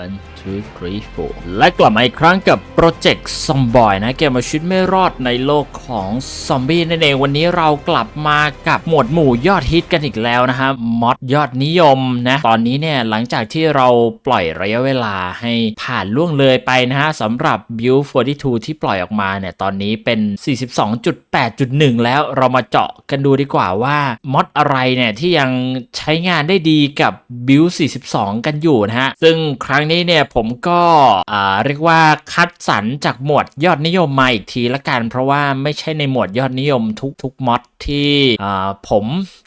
one two three four และกลับมาอีกครั้งกับโปรเจกต์ซอมบอยนะเกมเอาชีวิตไม่รอดในโลกของซอมบี้นั่นเองวันนี้เรากลับมากับหมวดหมู่ยอดฮิตกันอีกแล้วนะฮะมอดยอดนิยมนะ ตอนนี้เนี่ยหลังจากที่เราปล่อยระยะเวลาให้ผ่านล่วงเลยไปนะฮะสำหรับ Build 42 ที่ปล่อยออกมาเนี่ยตอนนี้เป็น 42.8.1 แล้วเรามาเจาะกันดูดีกว่าว่ามอดอะไรเนี่ยที่ยังใช้งานได้ดีกับ Build 42 กันอยู่นะฮะซึ่งครั้ง้งนี้เนี่ยผมก็เรียกว่าคัดสรรจากหมวดยอดนิยมมาอีกทีละกัน เพราะว่าไม่ใช่ในหมวดยอดนิยมทุกๆมอดที่ผม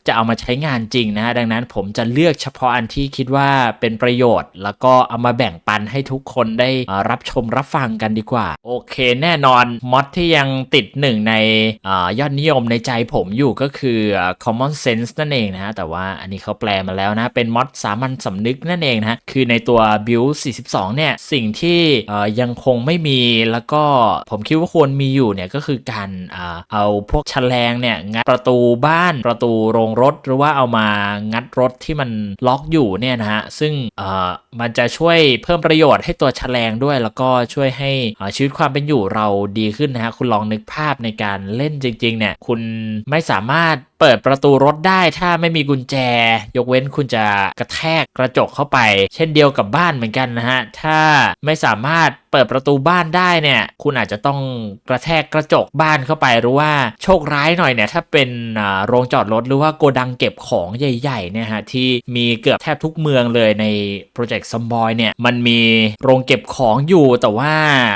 จะเอามาใช้งานจริงนะฮะดังนั้นผมจะเลือกเฉพาะอันที่คิดว่าเป็นประโยชน์ แล้วก็เอามาแบ่งปันให้ทุกคนได้รับชมรับฟังกันดีกว่า โอเคแน่นอนมอดที่ยังติดหนึ่งในอยอดนิยมในใจผมอยู่ก็คือ common sense นั่นเองนะฮะแต่ว่าอันนี้เขาแปลมาแล้วนะ เป็นมอดสามัญสำนึกนั่นเองนะคือในตัว build 42 เนี่ย สิ่งที่ยังคงไม่มีแล้วก็ผมคิดว่าควรมีอยู่เนี่ยก็คือการอเอาพวกแฉลงเนี่ยงัดประตูบ้านประตูโรงรถ หรือว่าเอามางัดรถที่มันล็อกอยู่เนี่ยนะฮะซึ่งเอ่อมันจะช่วยเพิ่มประโยชน์ให้ตัวแฉลงด้วย แล้วก็ช่วยให้อาชีวิตความเป็นอยู่เราดีขึ้นนะฮะคุณลองนึกภาพในการเล่นจริงๆเนี่ยคุณไม่สามารถ เปิดประตูรถได้ถ้าไม่มีกุญแจ ยกเว้นคุณจะกระแทกกระจกเข้าไป เช่นเดียวกับบ้านเหมือนกันนะฮะ ถ้าไม่สามารถเปิดประตูบ้านได้เนี่ย คุณอาจจะต้องกระแทกกระจกบ้านเข้าไปหรือว่าโชคร้ายหน่อยเนี่ย ถ้าเป็นโรงจอดรถหรือว่าโกดังเก็บของใหญ่ๆเนี่ยฮะที่มีเกือบแทบทุกเมืองเลยในโปรเจกต์ซัมบอยเนี่ยมันมีโรงเก็บของอยู่แต่ว่า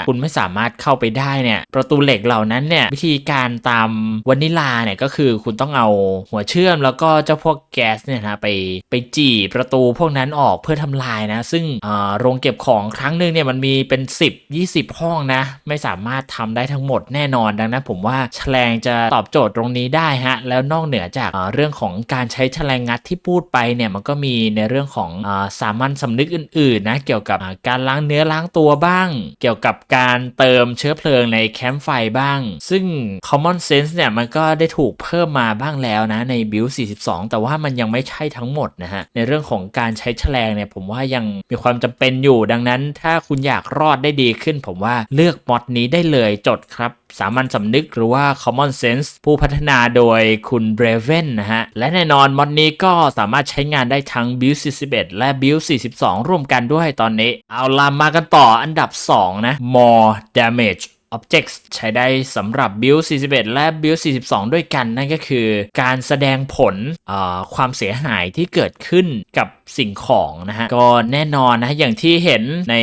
คุณไม่สามารถเข้าไปได้เนี่ยประตูเหล็กเหล่านั้นเนี่ยวิธีการตามวานิลาเนี่ยก็คือคุณต้องเอาหัวเชื่อมแล้วก็เจ้าพวกแก๊สเนี่ยนะไปไปจี่ประตูพวกนั้นออกเพื่อทำลายนะ ซึ่งโรงเก็บของครั้งหนึ่งเนี่ยมันมีเป็น 10 20 ห้องนะ ไม่สามารถทำได้ทั้งหมดแน่นอนดังนั้นผมว่าแฉลงจะตอบโจทย์ตรงนี้ได้ฮะแล้วนอกเหนือจากเรื่องของการใช้แฉลงงัดที่พูดไปเนี่ยมันก็มีในเรื่องของสามัญสำนึกอื่นๆนะเกี่ยวกับการล้างเนื้อล้างตัวบ้าง เกี่ยวกับการเติมเชื้อเพลิงในแคมป์ไฟบ้าง ซึ่ง common sense เนี่ยมันก็ได้ถูกเพิ่มมาบ้างแล้วนะใน build 42 แต่ว่ามันยังไม่ใช่ทั้งหมดนะฮะ ในเรื่องของการใช้แฉลงเนี่ยผมว่ายังมีความจำเป็นอยู่ ดังนั้นถ้าคุณอยากรอดได้ดีขึ้น ผมว่าเลือกมอดนี้ได้เลยจดครับสามัญสำนึกหรือว่า common sense ผู้พัฒนาโดยคุณ Braven นะฮะ และแน่นอนมอดนี้ก็สามารถใช้งานได้ทั้ง build 41 และ build 42 ร่วมกันด้วยตอนนี้ เอาล่ะมากันต่ออันดับ 2 นะ more damage Objects ใช้ได้สำหรับ Build 41 และ Build 42 ด้วยกันนั่นก็คือ การแสดงผลความเสียหายที่เกิดขึ้นกับ สิ่งของนะฮะก็แน่นอนนะอย่างที่เห็นใน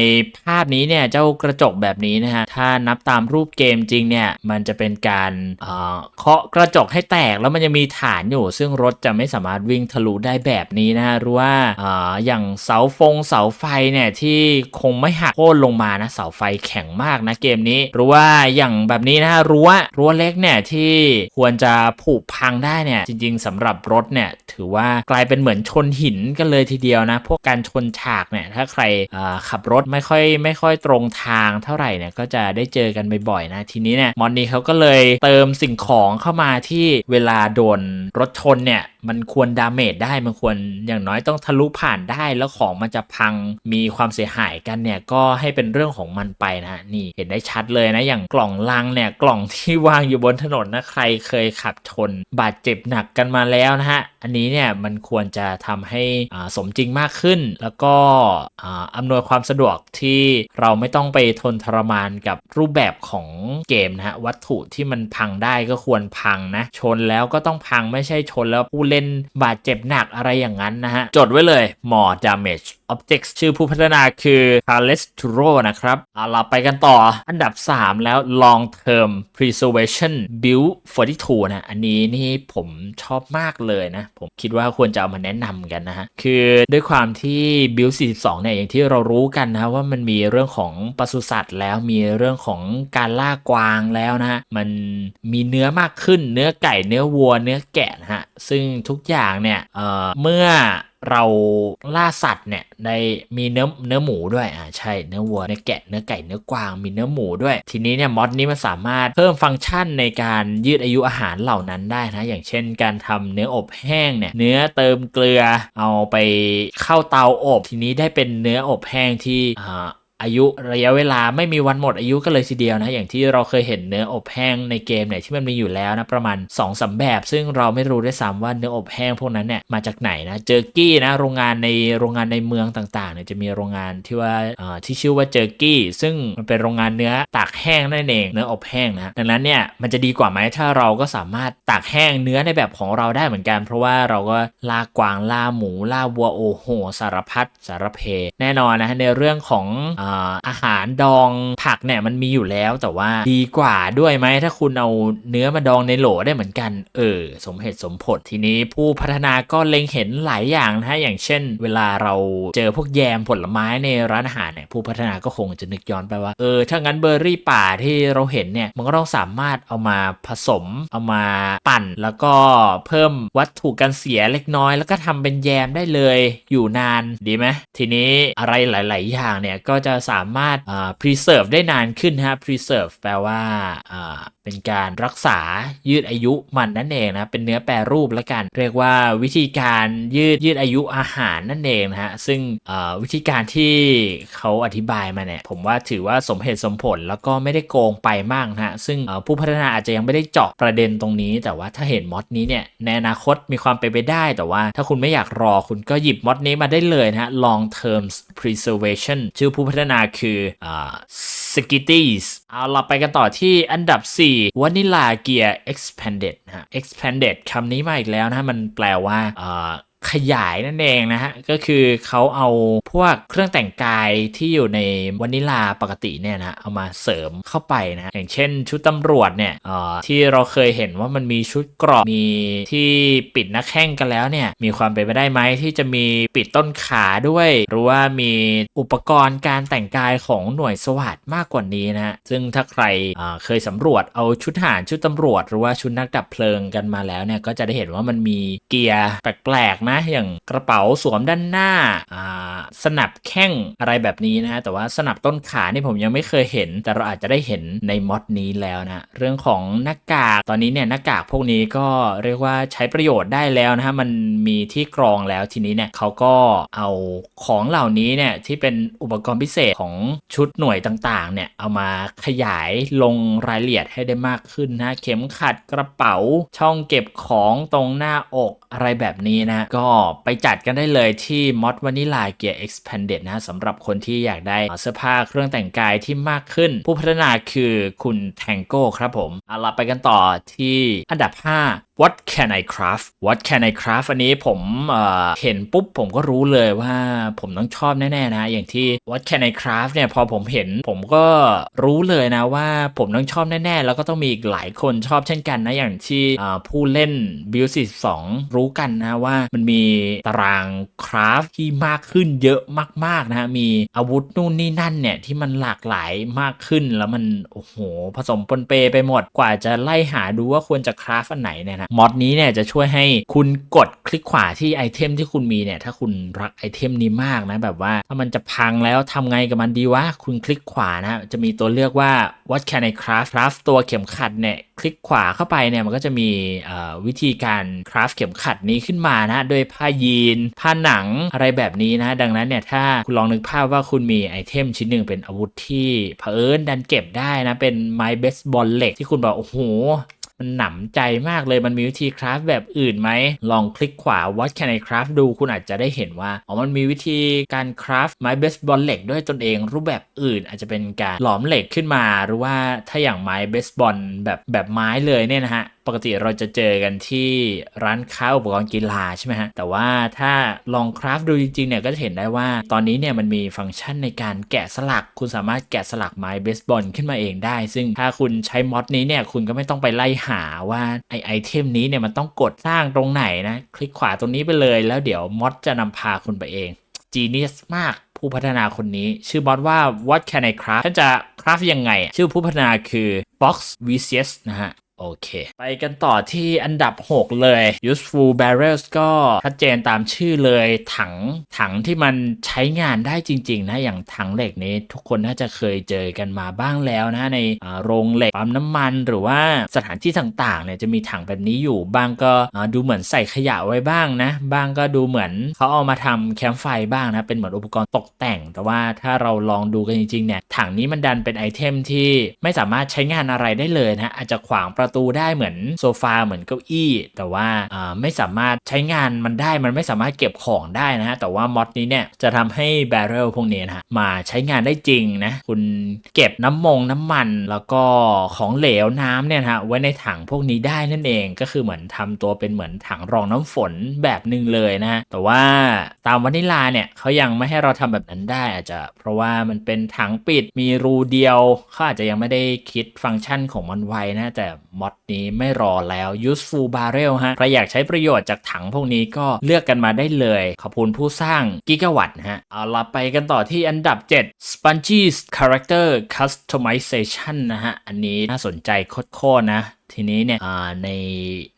ภาพนี้เนี่ยเจ้ากระจกแบบนี้นะฮะถ้านับตามรูปเกมจริงเนี่ยมันจะเป็นการเอ่อเคาะกระจกให้แตกแล้วมันจะมีฐานอยู่ ซึ่งรถจะไม่สามารถวิ่งทะลุได้แบบนี้นะฮะหรือว่าเอ่ออย่างเสาฟงเสาไฟเนี่ยที่คงไม่หักโค่นลงมานะเสาไฟแข็งมากนะเกมนี้หรือว่าอย่างแบบนี้นะฮะรั้วรั้วเล็กเนี่ยที่ควรจะผุพังได้เนี่ยจริง ๆสำหรับรถเนี่ยถือว่ากลายเป็นเหมือนชนหินกันเลยทีเดียวนะ พวกการชนฉากเนี่ยถ้าใครขับรถไม่ค่อยไม่ค่อยตรงทางเท่าไหร่เนี่ยก็จะได้เจอกันบ่อยๆนะทีนี้เนี่ยมอนนี้เขาก็เลยเติมสิ่งของเข้ามาที่เวลาโดนรถชนเนี่ยมันควรดาเมจได้มันควรอย่างน้อยต้องทะลุผ่านได้แล้วของมันจะพังมีความเสียหายกันเนี่ยก็ให้เป็นเรื่องของมันไปนะนี่เห็นได้ชัดเลยนะอย่างกล่องลังเนี่ยกล่องที่วางอยู่บนถนนนะใครเคยขับชน บาดเจ็บหนักกันมาแล้วนะฮะอันนี้เนี่ยมันควรจะทำให้สมมจริงมากขึ้น แล้วก็อ่าอำนวยความสะดวกที่เราไม่ต้องไปทนทรมานกับรูปแบบของเกมนะฮะวัตถุที่มันพังได้ก็ควรพังนะชนแล้วก็ต้องพังไม่ใช่ชนแล้วผู้เล่นบาดเจ็บหนักอะไรอย่างนั้นนะฮะจดไว้เลย more damage objects ชื่อผู้พัฒนาคือ c a r l e s t u r o นะครับเอาเราไปกันต่ออันดับ 3 แล้ว long term preservation build 42 นะ อันนี้นี่ผมชอบมากเลยนะ ผมคิดว่าควรจะเอามาแนะนำกันนะฮะ คือด้วยความที่บิล42เนี่ยอย่างที่เรารู้กันนะว่ามันมีเรื่องของปศุสัตว์แล้วมีเรื่องของการล่ากวางแล้วนะมันมีเนื้อมากขึ้นเนื้อไก่เนื้อวัวเนื้อแกะนะฮะซึ่งทุกอย่างเนี่ยเเมื่อ เราล่าสัตว์เนี่ยในมีเนื้อเนื้อหมูด้วยอ่าใช่เนื้อวัวเนื้อแกะเนื้อไก่เนื้อกวางมีเนื้อหมูด้วย ทีนี้เนี่ยมอดนี้มันสามารถเพิ่มฟังก์ชันในการยืดอายุอาหารเหล่านั้นได้นะอย่างเช่น การทำเนื้ออบแห้งเนี่ยเนื้อเติมเกลือเอาไปเข้าเตาอบ ทีนี้ได้เป็นเนื้ออบแห้งที่อ่า อายุระยะเวลาไม่มีวันหมดอายุกันเลยทีเดียวนะ อย่างที่เราเคยเห็นเนื้ออบแห้งในเกมเนี่ยที่มันมีอยู่แล้วนะประมาณ2อสาแบบ ซึ่งเราไม่รู้ด้วยซ้ำว่าเนื้ออบแห้งพวกนั้นเนี่ยมาจากไหนนะเจอร์กี้นะโรงงานในโรงงานในเมืองต่างๆเนี่ยจะมีโรงงานที่ว่าอ่อที่ชื่อว่าเจอร์กี้ ซึ่งมันเป็นโรงงานเนื้อตากแห้งนั่นเองเนื้ออบแห้งนะดังนั้นเนี่ยมันจะดีกว่าไหมถ้าเราก็สามารถตากแห้งเนื้อในแบบของเราได้เหมือนกัน เพราะว่าเราก็ล่ากวางล่าหมูล่าวัวโอโหสารพัดสารเพ แน่นอนนะในเรื่องของออาหารดองผักเนี่ยมันมีอยู่แล้วแต่ว่าดีกว่าด้วยไหมถ้าคุณเอาเนื้อมาดองในโหลได้เหมือนกัน เออ สมเหตุสมผลทีนี้ผู้พัฒนาก็เล็งเห็นหลายอย่างนะฮะอย่างเช่น เวลาเราเจอพวกแยมผลไม้ในร้านอาหารเนี่ยผู้พัฒนาก็คงจะนึกย้อนไปว่าเออถ้างั้นเบอร์รี่ป่าที่เราเห็นเนี่ยมันก็ต้องสามารถเอามาผสม เอามาปั่น แล้วก็เพิ่มวัตถุกันเสียเล็กน้อย แล้วก็ทำเป็นแยมได้เลยอยู่นานดีไหมทีนี้อะไรหลาย ๆ อย่างเนี่ยก็จะสามารถ preserve ได้นานขึ้นฮะ preserve แปลว่าเป็นการรักษายืดอายุมันนั่นเองนะเป็นเนื้อแปรรูปแล้วกัน เรียกว่าวิธีการยืดยืดอายุอาหารนั่นเองนะฮะซึ่งวิธีการที่เขาอธิบายมาเนี่ยผมว่าถือว่าสมเหตุสมผลแล้วก็ไม่ได้โกงไปมากนะฮะซึ่งผู้พัฒนาอาจจะยังไม่ได้เจาะประเด็นตรงนี้ แต่ว่าถ้าเห็นมอดนี้เนี่ยในอนาคตมีความเป็นไปได้แต่ว่าถ้าคุณไม่อยากรอคุณก็หยิบมอดนี้มาได้เลยนะฮะ long term preservation ชื่อผู้พัฒนาคือ อ่า s k i t t i e s เอาเราไปกันต่อที่อันดับ4 Vanilla Gear Expanded นะฮะ Expanded คำนี้มาอีกแล้วนะมันแปลว่าเอ่อ ขยายนั่นเองนะฮะ ก็คือเขาเอาพวกเครื่องแต่งกายที่อยู่ในวานิลาปกติเนี่ยนะเอามาเสริมเข้าไปนะอย่างเช่นชุดตำรวจเนี่ยเอ่อที่เราเคยเห็นว่ามันมีชุดเกราะมีที่ปิดหน้าแข้งกันแล้วเนี่ยมีความเป็นไปได้ไหมที่จะมีปิดต้นขาด้วย หรือว่ามีอุปกรณ์การแต่งกายของหน่วยสวัสดมากกว่านี้นะฮะซึ่งถ้าใครเอ่อเคยสำรวจเอาชุดทหารชุดตำรวจ หรือว่าชุดนักดับเพลิงกันมาแล้วเนี่ยก็จะได้เห็นว่ามันมีเกียร์แปลกๆนะอย่างกระเป๋าสวมด้านหน้าสนับแข้งอะไรแบบนี้นะฮะแต่ว่าสนับต้นขานี่ผมยังไม่เคยเห็น แต่เราอาจจะได้เห็นในมอดนี้แล้วนะเรื่องของหน้ากากตอนนี้เนี่ยหน้ากากพวกนี้ก็เรียกว่าใช้ประโยชน์ได้แล้วนะฮะมันมีที่กรองแล้วทีนี้เนี่ยเขาก็เอาของเหล่านี้เนี่ยที่เป็นอุปกรณ์พิเศษของชุดหน่วยต่างๆเนี่ยเอามาขยายลงรายละเอียดให้ได้มากขึ้นนะเข็มขัดกระเป๋าช่องเก็บของตรงหน้าอกอะไรแบบนี้นะก็ไปจัดกันได้เลยที่ Mod Vanilla Gear Expanded นะสำหรับคนที่อยากได้เสื้อผ้าเครื่องแต่งกายที่มากขึ้น ผู้พัฒนาคือคุณ Tango ครับผมเอาล่ะไปกันต่อที่อันดับ 5 What can I craft What can I craft อันนี้ผมเเห็นปุ๊บผมก็รู้เลยว่าผมต้องชอบแน่ๆนะ อย่างที่ What can I craft เนี่ยพอผมเห็นผมก็รู้เลยนะว่าผมต้องชอบแน่ๆ แล้วก็ต้องมีอีกหลายคนชอบเช่นกันนะ อย่างที่ผู้เล่น Build 42 รู้กันนะว่ามันมีตารางคราฟที่มากขึ้นเยอะมากๆนะฮะมีอาวุธนู่นนี่นั่นเนี่ยที่มันหลากหลายมากขึ้นแล้วมันโอ้โหผสมปนเปไปหมดกว่าจะไล่หาดูว่าควรจะคราฟอันไหนเนี่ยนะมอดนี้เนี่ยจะช่วยให้คุณกดคลิกขวาที่ไอเทมที่คุณมีเนี่ยถ้าคุณรักไอเทมนี้มากนะแบบว่าถ้ามันจะพังแล้วทำไงกับมันดีวะคุณคลิกขวานะจะมีตัวเลือกว่า what can I craft craft ตัวเข็มขัดเนี่ยคลิกขวาเข้าไปเนี่ยมันก็จะมีวิธีการคราฟเข็มขัดนี้ขึ้นมานะโดยผ้ายีน ผ้าหนังอะไรแบบนี้นะ ดังนั้นเนี่ยถ้าคุณลองนึกภาพว่าคุณมีไอเทมชิ้นหนึ่งเป็นอาวุธที่เผอิญดันเก็บได้นะ เป็นไม้เบสบอลเหล็กที่คุณบอกโอ้โห มันหนำใจมากเลยมันมีวิธีคราฟแบบอื่นไหม ลองคลิกขวา What can I craft ดูคุณอาจจะได้เห็นว่า อ๋อมันมีวิธีการคราฟไม้เบสบอลเหล็กด้วยตนเองรูปแบบอื่น อาจจะเป็นการหลอมเหล็กขึ้นมา หรือว่าถ้าอย่างไม้เบสบอลแบบแบบไม้เลยเนี่ยนะฮะปกติเราจะเจอกันที่ร้านค้าอุปกรณ์กีฬาใช่ไหมฮะ แต่ว่าถ้าลองคราฟดูจริงๆเนี่ยก็จะเห็นได้ว่า ตอนนี้เนี่ยมันมีฟังก์ชันในการแกะสลัก คุณสามารถแกะสลักไม้เบสบอลขึ้นมาเองได้ ซึ่งถ้าคุณใช้มอดนี้เนี่ยคุณก็ไม่ต้องไปไล่หาว่าไอไอเทมนี้เนี่ยมันต้องกดสร้างตรงไหนนะ คลิกขวาตรงนี้ไปเลย แล้วเดี๋ยวมอดจะนำพาคุณไปเองจีเนียสมากผู้พัฒนาคนนี้ ชื่อบอสว่า What can I craft ท่านจะคราฟยังไง ชื่อผู้พัฒนาคือ Box v c s นะฮะ โอเค ไปกันต่อที่อันดับ 6 เลย useful barrels ก็ชัดเจนตามชื่อเลยถังถังที่มันใช้งานได้จริง ๆ นะ อย่างถังเหล็กนี้ทุกคนน่าจะเคยเจอกันมาบ้างแล้วนะ ในโรงเหล็กปั๊มน้ำมันหรือว่าสถานที่ต่างๆเนี่ยจะมีถังแบบนี้อยู่บ้างก็ดูเหมือนใส่ขยะไว้บ้างนะ บ้างก็ดูเหมือนเขาเอามาทำแคมป์ไฟบ้างนะ เป็นเหมือนอุปกรณ์ตกแต่ง แต่ว่าถ้าเราลองดูกันจริงๆเนี่ยถังนี้มันดันเป็นไอเทมที่ไม่สามารถใช้งานอะไรได้เลยนะอาจจะขวางประตูได้เหมือนโซฟาเหมือนเก้าอี้ แต่ว่าไม่สามารถใช้งานมันได้มันไม่สามารถเก็บของได้นะฮะแต่ว่ามอดนี้เนี่ยจะทำให้แบเรลพวกนี้นะฮะมาใช้งานได้จริงนะคุณเก็บน้ำมงน้ำมันแล้วก็ของเหลวน้ำเนี่ยฮะไว้ในถังพวกนี้ได้นั่นเองก็คือเหมือนทำตัวเป็นเหมือนถังรองน้ำฝนแบบหนึ่งเลยนะฮะแต่ว่าตามวานิลาเนี่ยเขายังไม่ให้เราทำแบบนั้นได้อาจจะ เพราะว่ามันเป็นถังปิดมีรูเดียวเขาอาจจะยังไม่ได้คิดฟังก์ชันของมันไว้นะแต่มอดนี้ไม่รอแล้ว useful barrel ฮะ ใครอยากใช้ประโยชน์จากถังพวกนี้ก็เลือกกันมาได้เลย ขอบคุณผู้สร้างกิกะวัตฮะ เอาละไปกันต่อที่อันดับ 7 Spongy's Character Customization นะฮะ อันนี้น่าสนใจโคตรๆนะ ทีนี้เนี่ยใน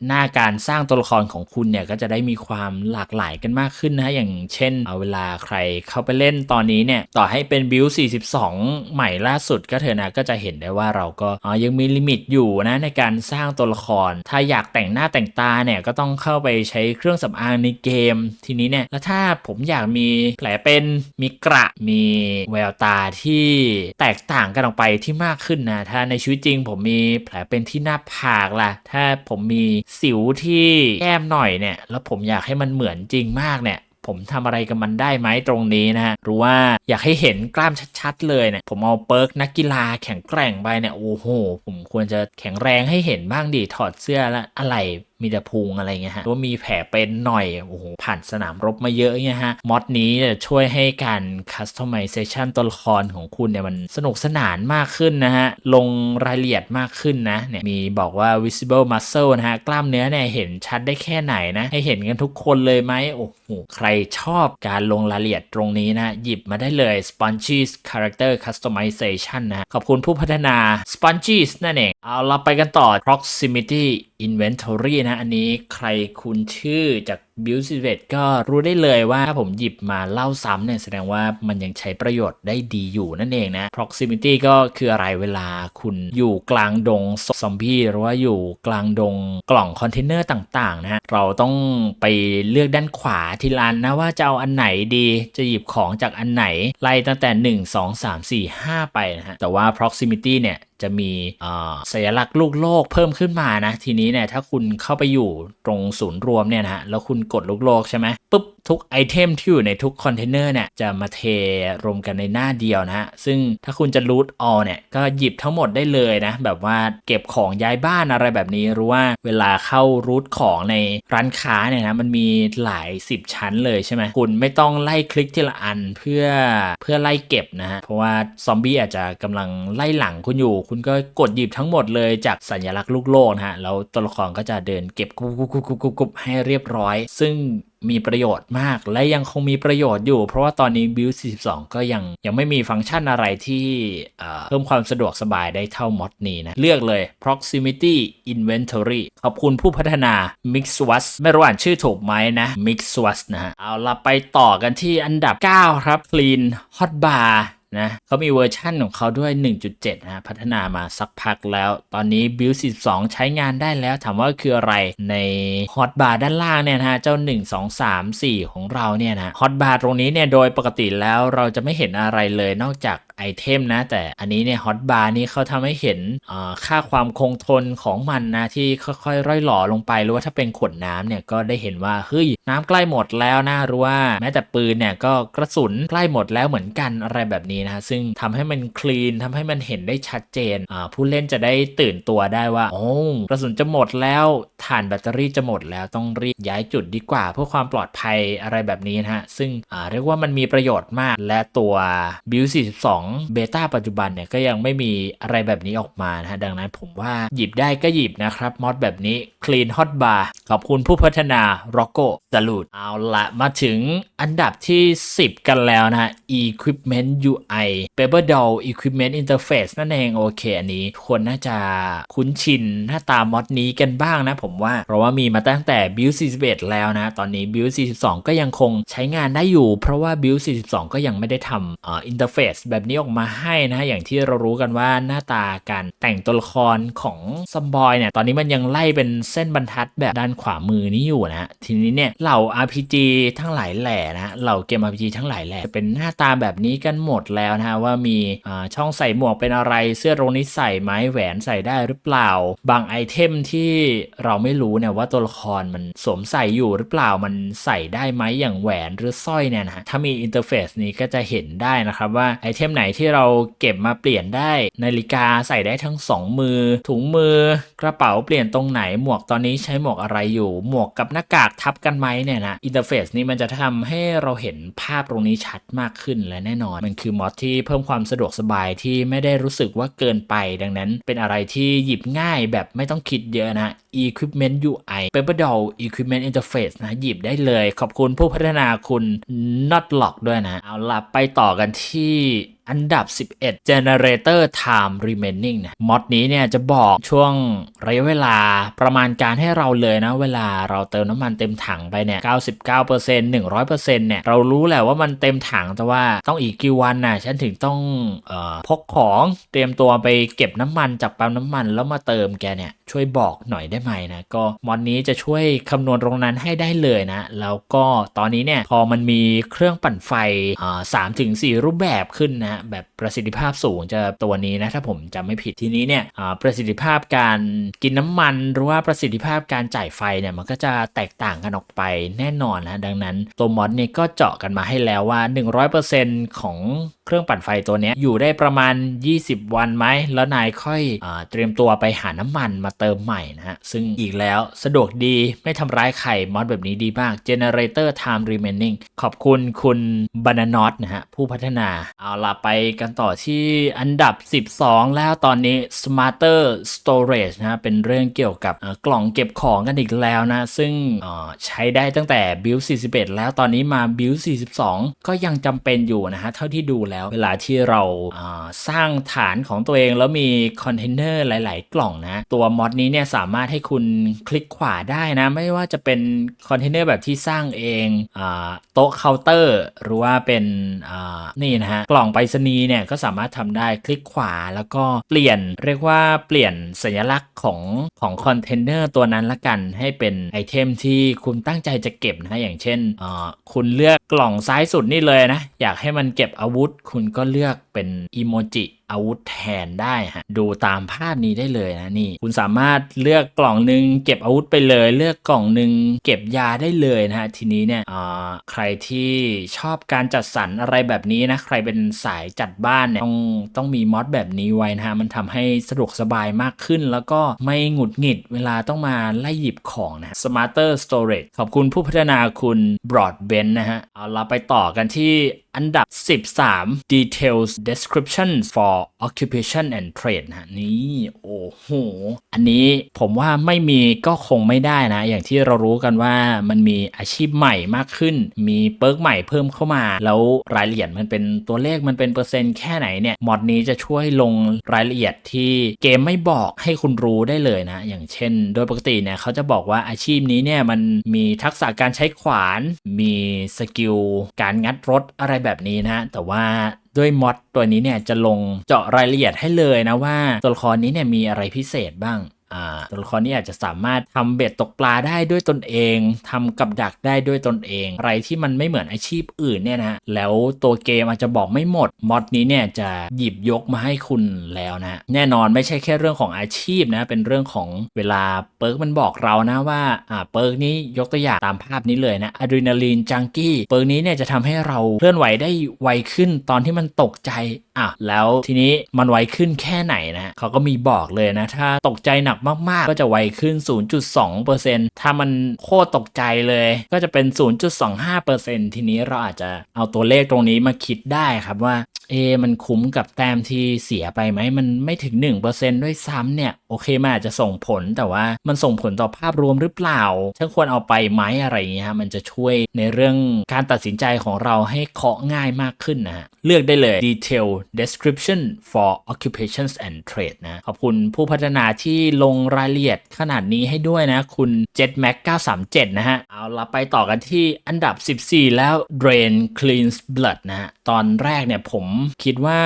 หน้าการสร้างตัวละครของคุณเนี่ยก็จะได้มีความหลากหลายกันมากขึ้นนะอย่างเช่นเอาเวลาใครเข้าไปเล่นตอนนี้เนี่ยต่อให้เป็นบิล42 ใหม่ล่าสุดก็เถอะนะก็จะเห็นได้ว่าเราก็ยังมีลิมิตอยู่นะในการสร้างตัวละคร ถ้าอยากแต่งหน้าแต่งตาเนี่ยก็ต้องเข้าไปใช้เครื่องสำอางในเกม ทีนี้เนี่ยแล้วถ้าผมอยากมีแผลเป็นมีกระมีแววตาที่แตกต่างกันออกไปที่มากขึ้นนะถ้าในชีวิตจริง ผมมีแผลเป็นที่หน้าผากล่ะ ถ้าผมมีสิวที่แก้มหน่อยเนี่ย แล้วผมอยากให้มันเหมือนจริงมากเนี่ยผมทำอะไรกับมันได้ไหมตรงนี้นะฮะหรือว่าอยากให้เห็นกล้ามชัดๆเลยเนี่ย ผมเอาเปิร์กนักกีฬาแข็งแกร่งไปเนี่ย โอ้โห ผมควรจะแข็งแรงให้เห็นบ้างดิถอดเสื้อแล้วอะไรมีแต่พุงอะไรเงี้ยฮะหรือว่ามีแผลเป็นหน่อยโอ้โหผ่านสนามรบมาเยอะเงี้ยฮะมอดนี้จะช่วยให้การ customization ตัวละครของคุณเนี่ยมันสนุกสนานมากขึ้นนะฮะ ลงรายละเอียดมากขึ้นนะเนี่ยมีบอกว่า visible muscle นะฮะ กล้ามเนื้อเนี่ยเห็นชัดได้แค่ไหนนะ ให้เห็นกันทุกคนเลยไหมโอ้โหใครชอบการลงรายละเอียดตรงนี้นะ หยิบมาได้เลย Spongy's character customization นะขอบคุณผู้พัฒนา Spongy's นั่นเองเอาเราไปกันต่อ proximity inventory นะ อันนี้ใครคุณชื่อจาก Build s i v e t ก็รู้ได้เลยว่าถ้าผมหยิบมาเล่าซ้ำเนี่ยแสดงว่ามันยังใช้ประโยชน์ได้ดีอยู่นั่นเองนะ proximity ก็คืออะไรเวลาคุณอยู่กลางดงซอมบี้หรือว่าอยู่กลางดงกล่องคอนเทนเนอร์ต่างๆนะฮะเราต้องไปเลือกด้านขวาทีละอันนะว่าจะเอาอันไหนดีจะหยิบของจากอันไหนไล่ตั้งแต่ 1 2 3 4 5 ไปนะฮะแต่ว่า proximity เนี่ยจะมีสัญลักษณ์ลูกโลกเพิ่มขึ้นมานะ ทีนี้เนี่ยถ้าคุณเข้าไปอยู่ตรงศูนย์รวมเนี่ยนะฮะแล้วคุณกดลูกโลกใช่ไหมปุ๊บ ทุกไอเทมที่อยู่ในทุกคอนเทนเนอร์เนี่ยจะมาเทรวมกันในหน้าเดียวนะฮะ ซึ่งถ้าคุณจะรูทออลเนี่ยก็หยิบทั้งหมดได้เลยนะ แบบว่าเก็บของย้ายบ้านอะไรแบบนี้ หรู้ว่าเวลาเข้ารูทของในร้านค้าเนี่ยนะมันมีหลาย 10 ชั้นเลยใช่ไหมคุณไม่ต้องไล่คลิกทีละอันเพื่อเพื่อไล่เก็บนะฮะ เพราะว่าซอมบี้อาจจะกำลังไล่หลังคุณอยู่ คุณก็กดหยิบทั้งหมดเลยจากสัญลักษณ์ลูกโลกนะฮะแล้วตัวละครก็จะเดินเก็บกุบกุบกุบกุบกุบกุบให้เรียบร้อย ซึ่ง มีประโยชน์มาก และยังคงมีประโยชน์อยู่ เพราะว่าตอนนี้ Build 42 ก็ยังยังไม่มีฟังก์ชันอะไรที่เพิ่มความสะดวกสบายได้เท่ามอดนี้นะ เลือกเลย proximity inventory ขอบคุณผู้พัฒนา Mixwas ไม่รู้อ่านชื่อถูกไหมนะ Mixwas นะฮะ เอาละไปต่อกันที่อันดับ 9 ครับ Clean Hotbar นะเขามีเวอร์ชั่นของเขาด้วย 1.7 นะพัฒนามาสักพักแล้ว ตอนนี้ Build 42ใช้งานได้แล้วถามว่าคืออะไรใน Hotbar ด้านล่างเนี่ยนะเจ้า 1 2 3 4 ของเราเนี่ยนะ Hotbar ตรงนี้เนี่ยโดยปกติแล้วเราจะไม่เห็นอะไรเลยนอกจากไอเทมนะ แต่อันนี้เนี่ยฮอตบาร์นี่เขาทำให้เห็นค่าความคงทนของมันนะที่ค่อยๆ ร่อยหล่อลงไปหรือว่าถ้าเป็นขวดน้ำเนี่ยก็ได้เห็นว่าเฮ้ยน้ำใกล้หมดแล้วนะหรู้ว่าแม้แต่ปืนเนี่ยก็กระสุนใกล้หมดแล้วเหมือนกันอะไรแบบนี้นะซึ่งทำให้มันคลีนทำให้มันเห็นได้ชัดเจนผู้เล่นจะได้ตื่นตัวได้ว่าโอ้กระสุนจะหมดแล้วฐานแบตเตอรี่จะหมดแล้วต้องรีบย้ายจุดดีกว่า เพื่อความปลอดภัยอะไรแบบนี้นะฮะซึ่งเรียกว่ามันมีประโยชน์มาก และตัว Build 42เบต้าปัจจุบันเนี่ยก็ยังไม่มีอะไรแบบนี้ออกมานะฮะดังนั้นผมว่าหยิบได้ก็หยิบนะครับมอดแบบนี้ Clean Hot Bar ขอบคุณผู้พัฒนา Rocco สลูดเอาละมาถึงอันดับที่ 10 กันแล้วนะฮะ Equipment UI UI Paper Doll Equipment Interface นั่นเองโอเค อันนี้คนน่าจะคุ้นชินหน้าตามอดนี้กันบ้างนะผมว่า เพราะว่ามีมาตั้งแต่ Build 41 แล้วนะ ตอนนี้ Build 42 ก็ยังคงใช้งานได้อยู่ เพราะว่า Build 42 ก็ยังไม่ได้ทำเอ่อ interface แบบนี้ออกมาให้นะ อย่างที่เรารู้กันว่าหน้าตาการแต่งตัวละครของซัมบอยเนี่ย ตอนนี้มันยังไล่เป็นเส้นบรรทัดแบบด้านขวามือนี้อยู่นะ ทีนี้เนี่ยเหล่า RPG ทั้งหลายแหล่นะเหล่าเกม RPG ทั้งหลายแหล่เป็นหน้าตาแบบนี้กันหมดแล้วนะฮะว่ามีช่องใส่หมวกเป็นอะไรเสื้อตรงนี้ใส่ไหมแหวนใส่ได้หรือเปล่า บางไอเทมที่เราไม่รู้เนี่ยว่าตัวละครมันสวมใส่อยู่หรือเปล่ามันใส่ได้ไหมอย่างแหวนหรือสร้อยเนี่ยนะฮะถ้ามีอินเทอร์เฟซนี้ก็จะเห็นได้นะครับว่าไอเทมไหนที่เราเก็บมาเปลี่ยนได้นาฬิกาใส่ได้ทั้ง 2 มือ ถุงมือกระเป๋าเปลี่ยนตรงไหนหมวกตอนนี้ใช้หมวกอะไรอยู่ หมวกกับหน้ากากทับกันไหมเนี่ยนะอินเทอร์เฟซนี้มันจะทำให้เราเห็นภาพตรงนี้ชัดมากขึ้นและแน่นอนมันคือมอดที่เพิ่มความสะดวกสบายที่ไม่ได้รู้สึกว่าเกินไป ดังนั้นเป็นอะไรที่หยิบง่ายแบบไม่ต้องคิดเยอะนะ Equipment UI Paper Doll Equipment Interface นะ หยิบได้เลย ขอบคุณผู้พัฒนาคุณ Notlock ด้วยนะ เอาล่ะไปต่อกันที่ อันดับ 11 Generator Time Remaining นะมอดนี้เนี่ยจะบอกช่วงระยะเวลาประมาณการให้เราเลยนะ เวลาเราเติมน้ำมันเต็มถังไปเนี่ย 99% 100%เนี่ย เรารู้แหละว่ามันเต็มถังแต่ว่าต้องอีกกี่วันน่ะฉันถึงต้องออพกของเตรียมตัวไปเก็บน้ำมันจากปั๊มน้ำมันแล้วมาเติมแกเนี่ยช่วยบอกหน่อยได้ไหมนะ ก็มอดนี้จะช่วยคำนวณตรงนั้นให้ได้เลยนะ แล้วก็ตอนนี้เนี่ยพอมันมีเครื่องปั่นไฟสามถึงสี่รูปแบบขึ้นนะแบบประสิทธิภาพสูงจะตัวนี้นะถ้าผมจำไม่ผิดทีนี้เนี่ยประสิทธิภาพการกินน้ำมันหรือว่าประสิทธิภาพการจ่ายไฟเนี่ยมันก็จะแตกต่างกันออกไปแน่นอนนะดังนั้นตัวมอดเนี่ยก็เจาะกันมาให้แล้วว่า 100%ของเครื่องปั่นไฟตัวนี้อยู่ได้ประมาณ 20 วันไหม แล้วนายค่อยอเตรียมตัวไปหาน้ำมันมาเติมใหม่นะฮะ ซึ่งอีกแล้วสะดวกดีไม่ทำร้ายใครมอดแบบนี้ดีมาก Generator Time Remaining ขอบคุณคุณ b a n a n o t นะฮะ ผู้พัฒนา เอาล่ะไปกันต่อที่อันดับ 12 แล้วตอนนี้ Smarter Storage นะฮะเป็นเรื่องเกี่ยวกับกล่องเก็บของกันอีกแล้วนะ ซึ่งใช้ได้ตั้งแต่ Build 41 แล้วตอนนี้มา Build 42 ก็ยังจำเป็นอยู่นะฮะเท่าที่ดูแล้ว เวลาที่เราสร้างฐานของตัวเองแล้วมีคอนเทนเนอร์หลาย ๆ กล่องนะ ตัวมอดนี้เนี่ยสามารถให้คุณคลิกขวาได้นะ ไม่ว่าจะเป็นคอนเทนเนอร์แบบที่สร้างเองอโต๊ะเคาน์เตอร์ หรือว่าเป็นนี่นะฮะ กล่องไปรษณีย์เนี่ยก็สามารถทำได้คลิกขวาแล้วก็เปลี่ยนเรียกว่าเปลี่ยนสัญลักษณ์ของของคอนเทนเนอร์ตัวนั้นละกันให้เป็นไอเทมที่คุณตั้งใจจะเก็บนะอย่างเช่นคุณเลือกกล่องซ้ายสุดนี่เลยนะ อยากให้มันเก็บอาวุธ คุณก็เลือกเป็นอีโมจิอาวุธแทนได้ฮะดูตามภาพนี้ได้เลยนะนี่ คุณสามารถเลือกกล่องหนึ่งเก็บอาวุธไปเลย เลือกกล่องหนึ่งเก็บยาได้เลยนะฮะทีนี้เนี่ยอ่าใครที่ชอบการจัดสรรอะไรแบบนี้นะใครเป็นสายจัดบ้านเนี่ยต้องต้องมีมอดแบบนี้ไว้นะฮะมันทำให้สะดวกสบายมากขึ้น แล้วก็ไม่หงุดหงิดเวลาต้องมาไล่หยิบของนะ Smarter Storage ขอบคุณผู้พัฒนาคุณ Broadbent นะฮะเอาเราไปต่อกันที่ อันดับ 13 details description for occupation and trade นะฮะนี่โอ้โห อันนี้ผมว่าไม่มีก็คงไม่ได้นะ อย่างที่เรารู้กันว่ามันมีอาชีพใหม่มากขึ้น มีเปิร์กใหม่เพิ่มเข้ามา แล้วรายละเอียดมันเป็นตัวเลขมันเป็นเปอร์เซ็นต์แค่ไหนเนี่ยมอดนี้จะช่วยลงรายละเอียดที่เกมไม่บอกให้คุณรู้ได้เลยนะ อย่างเช่น โดยปกติเนี่ยเขาจะบอกว่าอาชีพนี้เนี่ยมันมีทักษะการใช้ขวาน มีสกิลการงัดรถอะไรแบบนี้นะ แต่ว่าด้วยมอดตัวนี้เนี่ยจะลงเจาะรายละเอียดให้เลยนะว่าตัวละครนี้เนี่ยมีอะไรพิเศษบ้าง ตัวละครนี้อาจจะสามารถทำเบ็ดตกปลาได้ด้วยตนเองทำกับดักได้ด้วยตนเอง อะไรที่มันไม่เหมือนอาชีพอื่นเนี่ยนะแล้วตัวเกมอาจจะบอกไม่หมดมอดนี้เนี่ยจะหยิบยกมาให้คุณแล้วนะแน่นอนไม่ใช่แค่เรื่องของอาชีพนะเป็นเรื่องของเวลาเปิร์กมันบอกเรานะว่าอ่าเปิร์กนี้ยกตัวอย่างตามภาพนี้เลยนะอะดรีนาลีนจังกี้เปิร์กนี้เนี่ยจะทำให้เราเคลื่อนไหวได้ไวขึ้นตอนที่มันตกใจ อะแล้วทีนี้มันไวขึ้นแค่ไหนนะเขาก็มีบอกเลยนะ ถ้าตกใจหนักมากๆ ก็จะไวขึ้น 0.2%ถ้ามันโคตรตกใจเลย ก็จะเป็น 0.25%ทีนี้เราอาจจะเอาตัวเลขตรงนี้มาคิดได้ครับว่าเอ มันคุ้มกับแต้มที่เสียไปไหม มันไม่ถึง 1%ด้วยซ้ำเนี่ย โอเคมันอาจจะส่งผลแต่ว่ามันส่งผลต่อภาพรวมหรือเปล่าฉันควรเอาไปไหมอะไรอย่างเงี้ยฮะมันจะช่วยในเรื่องการตัดสินใจของเราให้เคาะง่ายมากขึ้นนะฮะเลือกได้เลย detail description for occupations and trade นะ ขอบคุณผู้พัฒนาที่ลงรายละเอียดขนาดนี้ให้ด้วยนะ คุณ jetmac 937 นะฮะ เอาละไปต่อกันที่อันดับ 14 แล้ว drain cleans blood นะฮะ ตอนแรกเนี่ยผมคิดว่า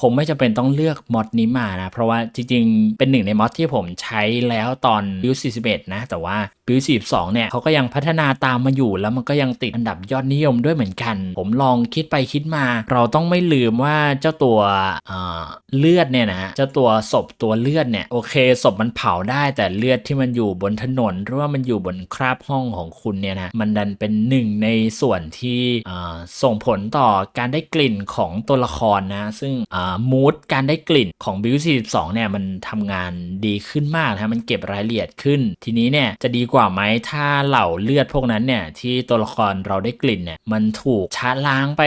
คงไม่จำเป็นต้องเลือกมอดนี้มานะ เพราะว่าจริงๆ เป็นหนึ่งในมอดที่ผมใช้แล้วตอน build 41 นะ แต่ว่า build 42 เนี่ยเขาก็ยังพัฒนาตามมาอยู่ แล้วมันก็ยังติดอันดับยอดนิยมด้วยเหมือนกัน ผมลองคิดไปคิดมา เราต้องไม่ลืมว่าเจ้าตัวเเลือดเนี่ยนะฮะเจ้าตัวศพตัวเลือดเนี่ยโอเคศพมันเผาได้แต่เลือดที่มันอยู่บนถนน หรือว่ามันอยู่บนคราบห้องของคุณเนี่ยนะมันดันเป็นหนึ่งในส่วนที่ส่งผลต่อการได้กลิ่นของตัวละครนะ ซึ่งมูดการได้กลิ่นของบิว42เนี่ยมันทำงานดีขึ้นมากนะมันเก็บรายละเอียดขึ้น ทีนี้เนี่ยจะดีกว่าไหมถ้าเหล่าเลือดพวกนั้นเนี่ยที่ตัวละครเราได้กลิ่นเนี่ยมันถูกชะล้างไป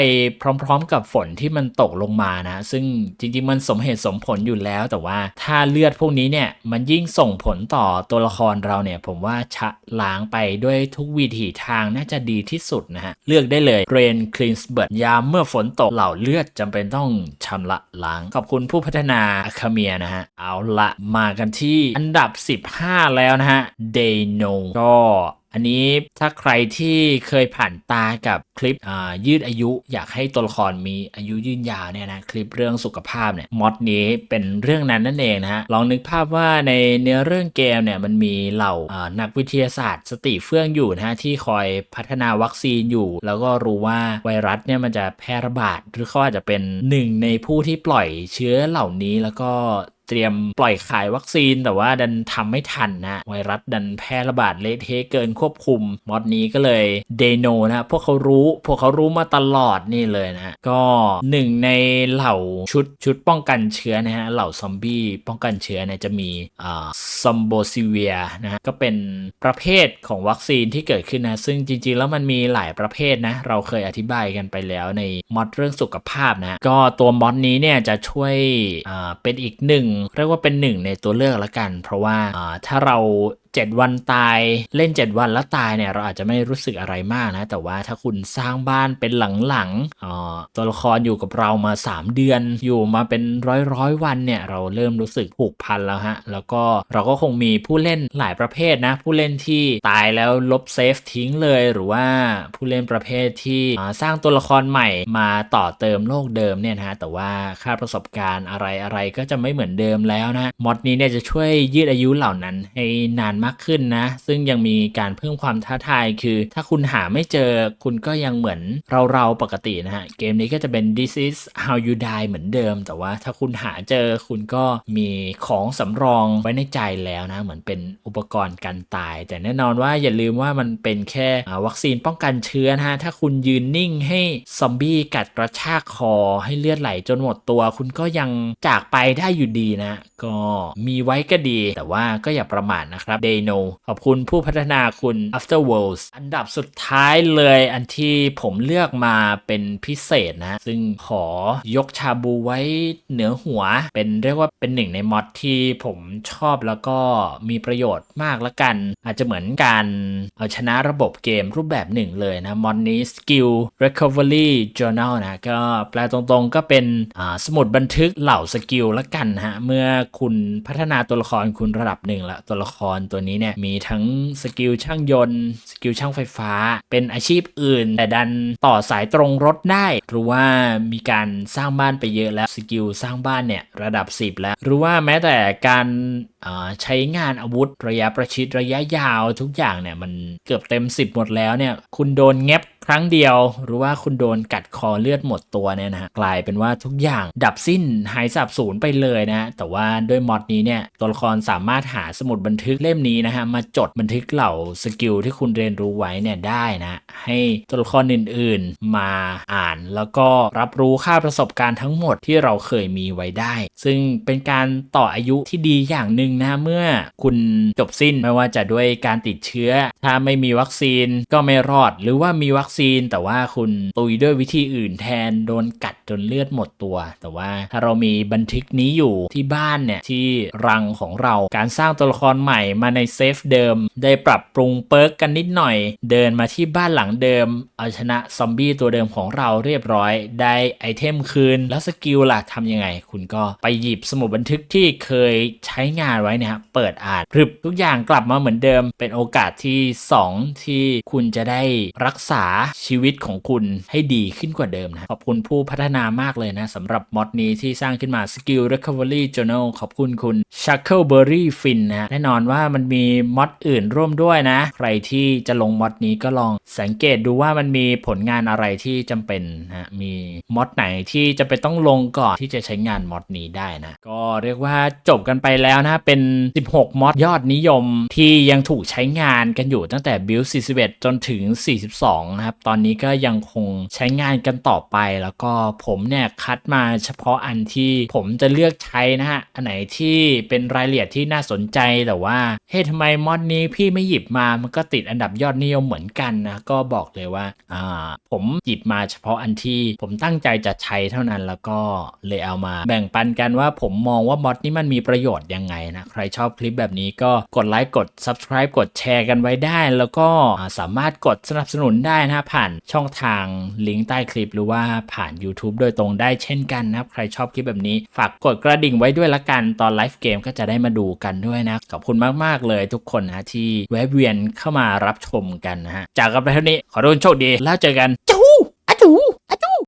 พร้อม ๆ กับฝนที่มันตกลงมานะซึ่งจริงๆมันสมเหตุสมผลอยู่แล้ว แต่ว่าถ้าเลือดพวกนี้เนี่ยมันยิ่งส่งผลต่อตัวละครเราเนี่ยผมว่าชะล้างไปด้วยทุกวิถีทางน่าจะดีที่สุดนะฮะเลือกได้เลย Rain Cleans Bird ยามเมื่อฝนตกเหล่าเลือดจำเป็นต้องชำระล้าง ขอบคุณผู้พัฒนาอะคาเมียนะฮะเอาละมากันที่อันดับ 15 แล้วนะฮะ Day No ก็อันนี้ถ้าใครที่เคยผ่านตากับคลิปยืดอายุ อยากให้ตัวละครมีอายุยืนยาวเนี่ยนะ คลิปเรื่องสุขภาพเนี่ยมอดนี้เป็นเรื่องนั้นนั่นเองนะฮะลองนึกภาพว่าในเนื้อเรื่องเกมเนี่ยมันมีเหล่านักวิทยาศาสตร์ สติเฟื่องอยู่นะฮะที่คอยพัฒนาวัคซีนอยู่ แล้วก็รู้ว่าไวรัสเนี่ยมันจะแพร่ระบาด หรือเขาอาจจะเป็นหนึ่งในผู้ที่ปล่อยเชื้อเหล่านี้แล้วก็ ตรียมปล่อยขายวัคซีน แต่ว่าดันทำไม่ทันนะไวรัสดันแพร่ระบาดเละเทะเกินควบคุมมอดนี้ก็เลยเดโนนะพวกเขารู้พวกเขารู้มาตลอดนี่เลยนะก็หนึ่งในเหล่าชุดชุดป้องกันเชื้อนะฮะเหล่าซอมบี้ป้องกันเชื้อเนี่ยจะมีอ่าซอมโบซิเวียนะฮะก็เป็นประเภทของวัคซีนที่เกิดขึ้นนะ ซึ่งจริงๆ แล้วมันมีหลายประเภทนะ เราเคยอธิบายกันไปแล้วในมอดเรื่องสุขภาพนะ ก็ตัวมอดนี้เนี่ยจะช่วยอ่าเป็นอีกหนึ่งเรียกว่าเป็นหนึ่งในตัวเลือกละกัน เพราะว่าถ้าเรา 7 วันตายเล่น 7 วันแล้วตายเนี่ยเราอาจจะไม่รู้สึกอะไรมากนะ แต่ว่าถ้าคุณสร้างบ้านเป็นหลังๆตัวละครอยู่กับเรามา 3 เดือนอยู่มาเป็นร้อยร้อยวันเนี่ยเราเริ่มรู้สึกผูกพันแล้วฮะแล้วก็เราก็คงมีผู้เล่นหลายประเภทนะ ผู้เล่นที่ตายแล้วลบเซฟทิ้งเลยหรือว่าผู้เล่นประเภทที่สร้างตัวละครใหม่มาต่อเติมโลกเดิมเนี่ยนะแต่ว่าค่าประสบการณ์อะไรอะไรก็จะไม่เหมือนเดิมแล้วนะมอดนี้เนี่ยจะช่วยยืดอายุเหล่านั้นให้นานมากขึ้นนะ ซึ่งยังมีการเพิ่มความท้าทายคือ ถ้าคุณหาไม่เจอคุณก็ยังเหมือนเราเราปกตินะฮะ เกมนี้ก็จะเป็น this is how you die เหมือนเดิม แต่ว่าถ้าคุณหาเจอคุณก็มีของสำรองไว้ในใจแล้วนะ เหมือนเป็นอุปกรณ์กันตาย แต่แน่นอนว่าอย่าลืมว่ามันเป็นแค่วัคซีนป้องกันเชื้อนะฮะ ถ้าคุณยืนนิ่งให้ซอมบี้กัดกระชากคอให้เลือดไหลจนหมดตัว คุณก็ยังจากไปได้อยู่ดีนะ ก็มีไว้ก็ดี แต่ว่าก็อย่าประมาทนะครับเดโนขอบคุณผู้พัฒนาคุณ Afterworlds อันดับสุดท้ายเลยอันที่ผมเลือกมาเป็นพิเศษนะ ซึ่งขอยกชาบูไว้เหนือหัว เป็นเรียกว่าเป็นหนึ่งในมอดที่ผมชอบแล้วก็มีประโยชน์มากละกัน อาจจะเหมือนการเอาชนะระบบเกมรูปแบบหนึ่งเลยนะมอดนี้ Skill Recovery Journal นะ ก็แปลตรงๆก็เป็นสมุดบันทึกเหล่าสกิลละกันฮะเมื่อคุณพัฒนาตัวละครคุณระดับหนึ่งละตัวละครตัวนี้เนี่ยมีทั้งสกิลช่างยนต์ สกิลช่างไฟฟ้า เป็นอาชีพอื่น แต่ดันต่อสายตรงรถได้ หรือว่ามีการสร้างบ้านไปเยอะแล้วสกิลสร้างบ้านเนี่ยระดับ 10 แล้ว หรือว่าแม้แต่การใช้งานอาวุธระยะประชิดระยะยาวทุกอย่างเนี่ยมันเกือบเต็ม 10 หมดแล้วเนี่ยคุณโดนแงบ ครั้งเดียวหรือว่าคุณโดนกัดคอเลือดหมดตัวเนี่ยนะฮะกลายเป็นว่าทุกอย่างดับสิ้นหายสาบสูญไปเลยนะฮะแต่ว่าด้วยมอดนี้เนี่ยตัวละครสามารถหาสมุดบันทึกเล่มนี้นะฮะมาจดบันทึกเหล่าสกิลที่คุณเรียนรู้ไว้เนี่ยได้นะให้ตัวละครอื่นๆมาอ่านแล้วก็รับรู้ค่าประสบการณ์ทั้งหมดที่เราเคยมีไว้ได้ ซึ่งเป็นการต่ออายุที่ดีอย่างหนึ่งนะฮะเมื่อคุณจบสิ้นไม่ว่าจะด้วยการติดเชื้อ ถ้าไม่มีวัคซีนก็ไม่รอด หรือว่ามีวัคซีน แต่ว่าคุณตุยด้วยวิธีอื่นแทนโดนกัดจนเลือดหมดตัว แต่ว่าถ้าเรามีบันทึกนี้อยู่ที่บ้านเนี่ยที่รังของเราการสร้างตัวละครใหม่มาในเซฟเดิม ได้ปรับปรุงเปิร์กกันนิดหน่อย เดินมาที่บ้านหลังเดิม เอาชนะซอมบี้ตัวเดิมของเราเรียบร้อย ได้ไอเทมคืน แล้วสกิลล่ะทำยังไง คุณก็ไปหยิบสมุดบันทึกที่เคยใช้งานไว้นะฮะเปิดอ่านพรึบทุกอย่างกลับมาเหมือนเดิม เป็นโอกาสที่ 2 ที่คุณจะได้รักษาชีวิตของคุณให้ดีขึ้นกว่าเดิมนะ ขอบคุณผู้พัฒนามากเลยนะสำหรับมอดนี้ที่สร้างขึ้นมา Skill Recovery Journal ขอบคุณคุณ Shuckleberry Fin นะฮะแน่นอนว่ามันมีมอดอื่นร่วมด้วยนะ ใครที่จะลงมอดนี้ก็ลองสังเกตดูว่ามันมีผลงานอะไรที่จำเป็นนะมีมอดไหนที่จะเป็นต้องลงก่อนที่จะใช้งานมอดนี้ได้นะก็เรียกว่าจบกันไปแล้วนะเป็น 16 มอดยอดนิยมที่ยังถูกใช้งานกันอยู่ตั้งแต่ Build 41 จนถึง 42 นะครับตอนนี้ก็ยังคงใช้งานกันต่อไป แล้วก็ผมเนี่ยคัดมาเฉพาะอันที่ผมจะเลือกใช้นะฮะ อันไหนที่เป็นรายละเอียดที่น่าสนใจแต่ว่า เฮ้ยทำไมมอดนี้พี่ไม่หยิบมา มันก็ติดอันดับยอดนิยมเหมือนกันนะ ก็บอกเลยว่า อ่า ผมหยิบมาเฉพาะอันที่ผมตั้งใจจะใช้เท่านั้น แล้วก็เลยเอามา แบ่งปันกันว่าผมมองว่ามอดนี้มันมีประโยชน์ยังไงนะ ใครชอบคลิปแบบนี้ก็กดไลค์ กด subscribe กดแชร์กันไว้ได้ แล้วก็สามารถกดสนับสนุนได้นะผ่านช่องทางลิงก์ใต้คลิป หรือว่าผ่าน YouTube โดยตรงได้เช่นกันนะครับ ใครชอบคลิปแบบนี้ ฝากกดกระดิ่งไว้ด้วยละกันตอนไลฟ์เกมก็จะได้มาดูกันด้วยนะ ขอบคุณมาก ๆ เลยทุกคนนะที่แวะเวียนเข้ามารับชมกันนะฮะจากกันไปเท่านี้ขอทุกคนโชคดีแล้วเจอกันจู้อะจู